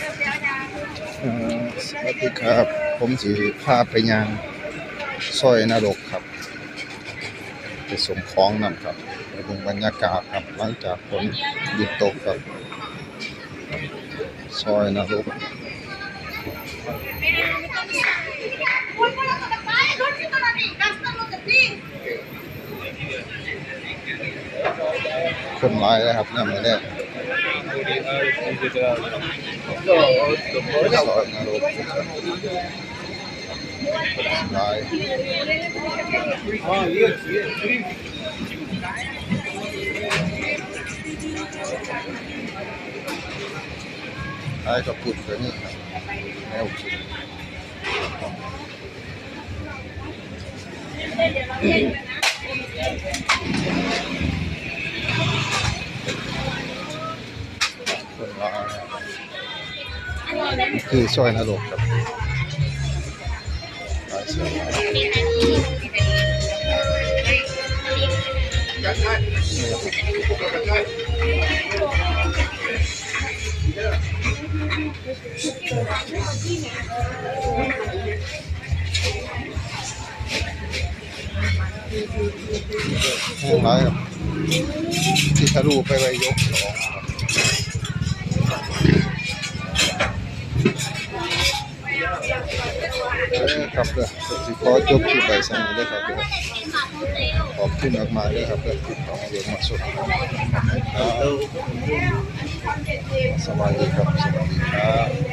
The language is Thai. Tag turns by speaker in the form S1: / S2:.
S1: สวัสดีครับ ผมสิพาไปยังซอยนรกครับไปส่งของนำครับไปดูบรรยากาศครับหลังจากฝนหยุดตกครับซอยนรกคนร้ายเลยครับนี่ยมาแรกซอยนรกครับคนร้ายร้ายกับปุ่นตัวนี้ รับแนวคิดค คือซอยนรกครับร้ายเสียแห้งร้ายครับที่ทะลุไปไว้ยกสองครับ ครับเด้อสิขอจบคลิปไปสักนิดเด้ครับเด้อขอบคุณมากๆเลยครับเด้อที่ของเรียนมาสุดครับสวัสดีครับสวัสดีครับ